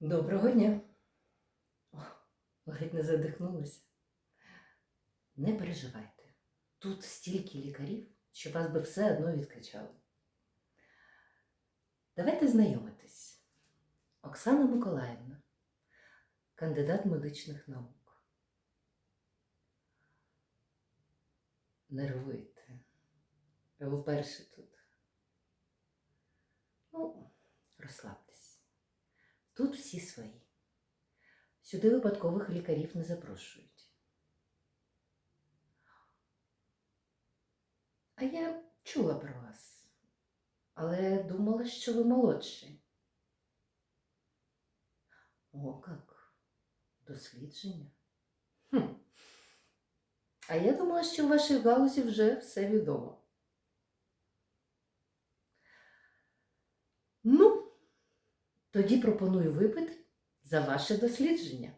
Доброго дня. О, ледь не задихнулася. Не переживайте. Тут стільки лікарів, що вас би все одно відкачали. Давайте знайомитись. Оксана Миколаївна, кандидат медичних наук. Нервуєте. Ви вперше тут. Ну, розслабтесь. Тут всі свої. Сюди випадкових лікарів не запрошують. А я чула про вас, але думала, що ви молодші. О, як? Дослідження? Хм. А я думала, що в вашій галузі вже все відомо. Ну, тоді пропоную випити за ваше дослідження.